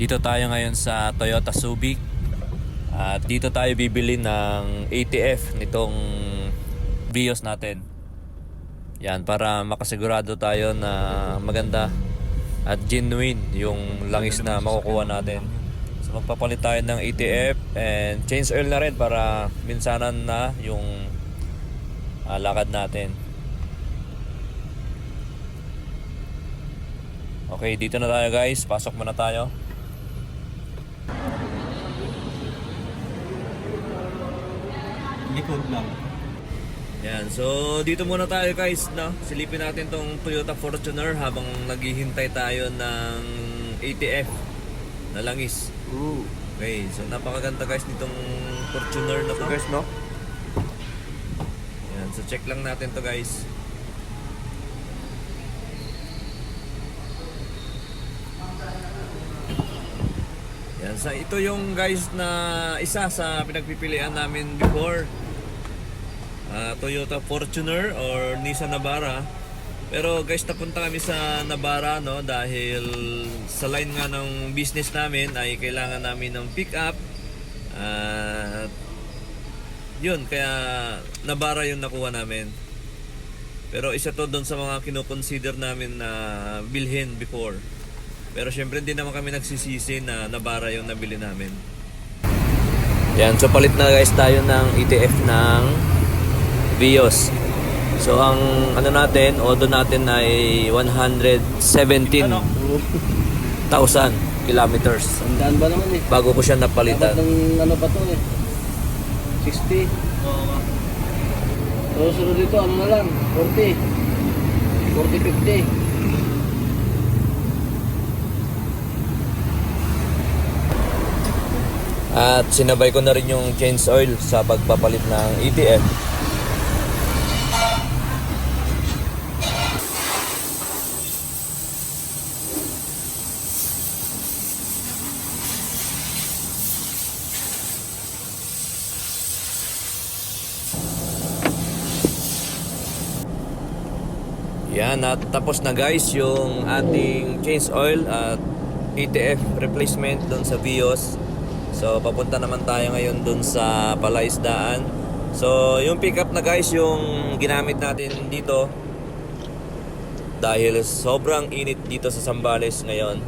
Dito tayo ngayon sa Toyota Subic. At dito tayo bibili ng ATF nitong Vios natin. Yan, para makasigurado tayo na maganda at genuine yung langis na makukuha natin. So magpapalit tayo ng ATF and change oil na rin para minsanan na yung ah, lakad natin. Okay, dito na tayo guys. Pasok muna tayo. Likod lang. Yan, so dito muna tayo guys, no? Silipin natin tong Toyota Fortuner habang naghihintay tayo ng ATF na langis. Ooh. Okay, so napakaganda guys nitong Fortuner na to. Guys, no? Yan, so check lang natin to guys. Sa ito yung guys na isa sa pinagpipilian namin before. Ah, Toyota Fortuner or Nissan Navara. Pero guys, napunta kami sa Navara no dahil sa line nga ng business namin ay kailangan namin ng pick-up. At yun, kaya Navara yung nakuha namin. Pero isa to doon sa mga kinoconsider namin na bilhin before. Pero syempre hindi naman kami nagsisisi na Navara yung nabili namin. Yan, so palit na guys tayo ng ETF ng Vios. So ang ano natin, odo natin ay 117,000 kilometers Sandaan ba naman eh? bago ko siya napalitan. Dapat ng ano pa to eh? 60. So, sunod dito, ano na lang? 40. 40, At sinabay ko na rin yung change oil sa pagpapalit ng ETF. Yan, at tapos na guys yung ating change oil at ETF replacement doon sa Vios. So papunta naman tayo ngayon doon sa Palaisdaan. So yung pickup na guys yung ginamit natin dito dahil sobrang init dito sa Sambales ngayon.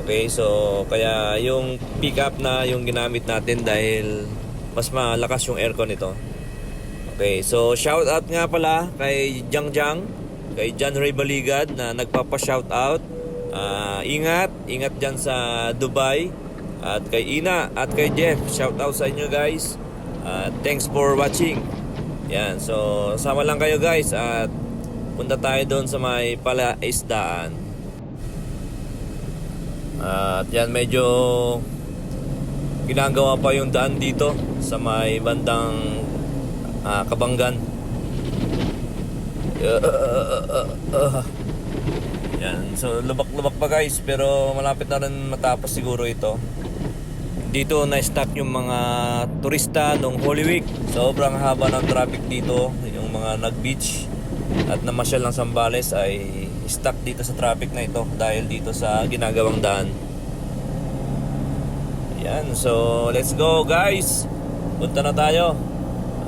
Okay, so kaya yung pickup na yung ginamit natin dahil mas malakas yung aircon nito. Okay, so shout out nga pala kay Jang Jang, kay John Ray Baligad na nagpapa-shout out. Ah, ingat, ingat dyan sa Dubai. At kay Ina at kay Jeff, shout out sa inyo guys. At thanks for watching. Yan, so sama lang kayo guys at punta tayo doon sa may palaisdaan. At yan medyo ginagawa pa yung daan dito sa may bandang ah, Kabanggan. Yan, so lubak-lubak pa guys pero malapit na rin matapos siguro ito. Dito na-stop yung mga turista nung Holy Week. Sobrang haba ng traffic dito, yung mga nag-beach at namasyal ng Sambales ay stuck dito sa traffic na ito dahil dito sa ginagawang daan. Yan, so let's go guys. Punta na tayo.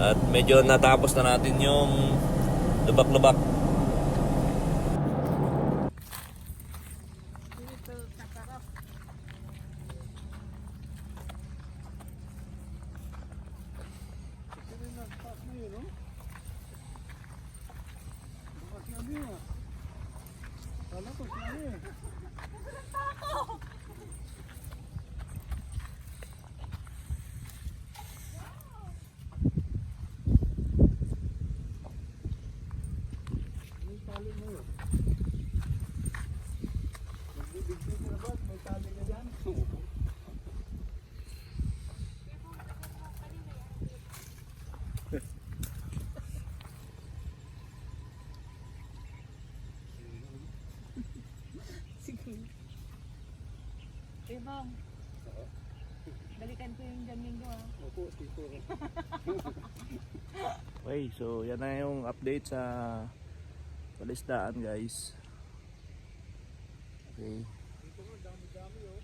At medyo natapos na natin yung lubak-lubak. Sige. Bong. Balikan ko yung Domingo ha. Ah. Opo, tipo. okay, so yan na yung update sa palistaan guys. Okay. Dito mo, dami-dami oh.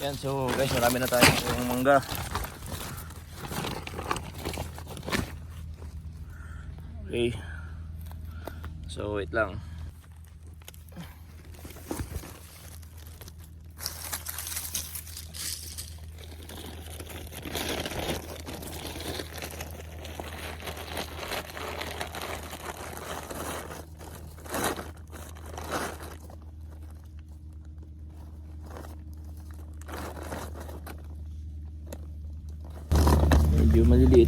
Yan, so guys, marami na tayo ng mangga. Okay. So, wait lang.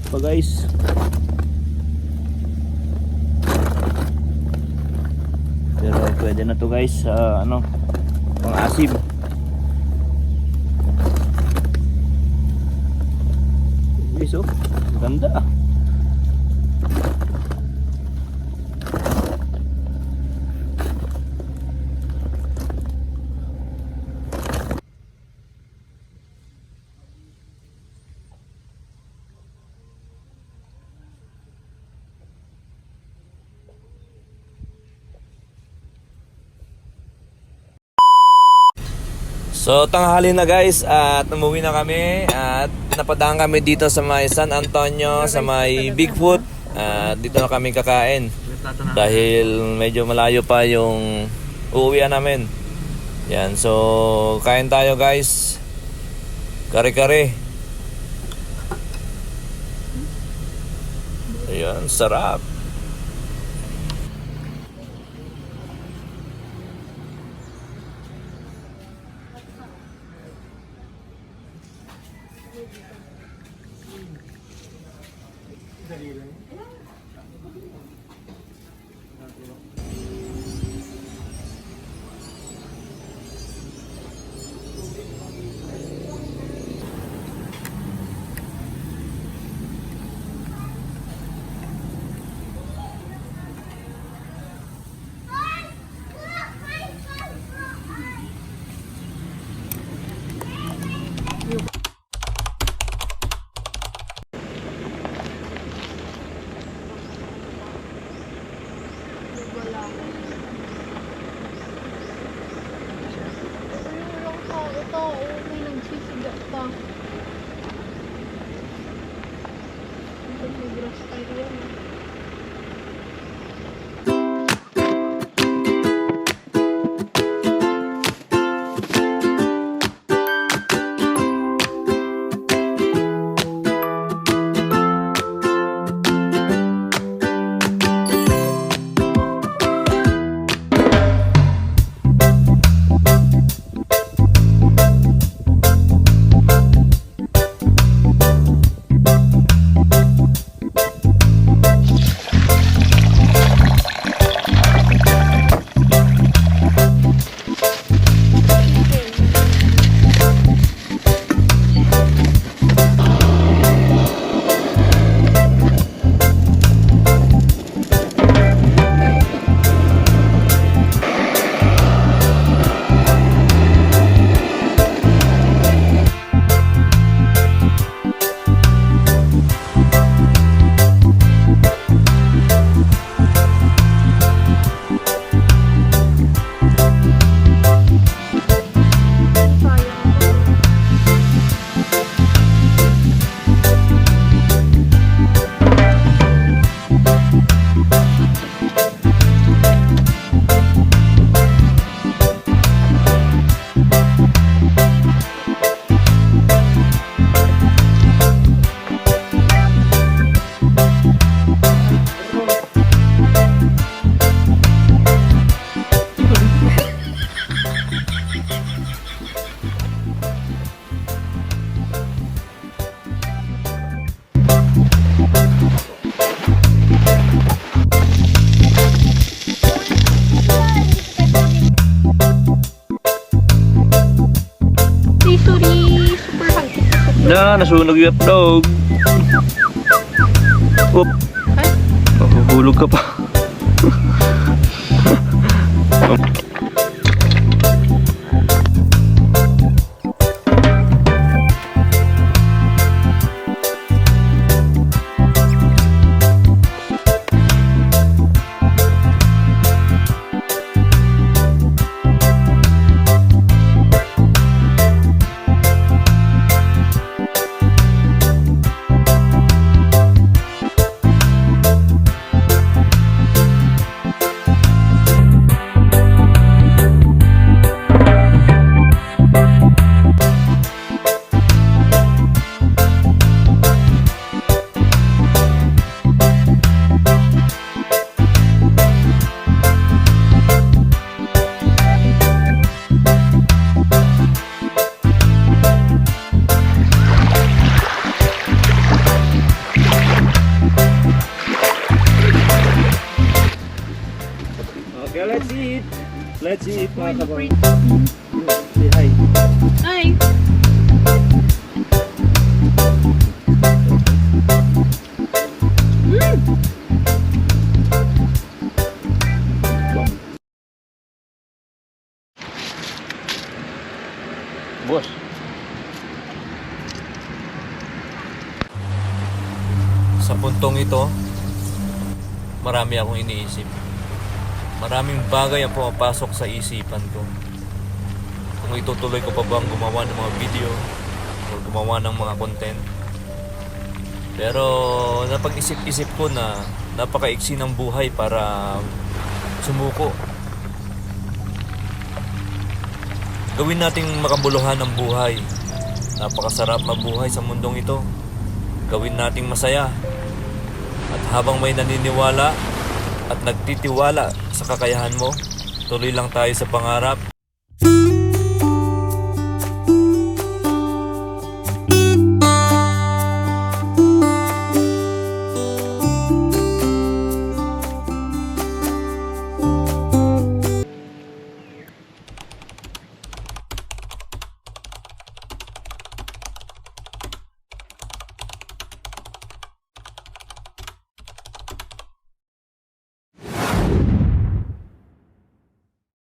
Maliliit pa guys. Pero pwede na to guys sa ano, pang asim. Guys oh, ganda ah. So tanghali na guys at umuwi na kami at napadaan kami dito sa may San Antonio sa may Bigfoot at dito na kami kakain dahil medyo malayo pa yung uuwian namin. Yan, so kain tayo guys. Kare-kare. Ayan, sarap. Wala. Ito, may grass tayo yan. ah. Sayang na nasunog yung dog. Oop. Ay, Mahuhulog ka pa. Let's eat mga kabang. Say hi. Ay! Boss. Sa puntong ito, marami akong iniisip. Maraming bagay ang pumapasok sa isipan ko. Kung itutuloy ko pa bang gumawa ng mga video o gumawa ng mga content. Pero napag-isip-isip ko na napakaiksi ng buhay para sumuko. Gawin nating makabuluhan ng buhay. Napakasarap mabuhay sa mundong ito. Gawin nating masaya. At habang may naniniwala at nagtitiwala sa kakayahan mo, tuloy lang tayo sa pangarap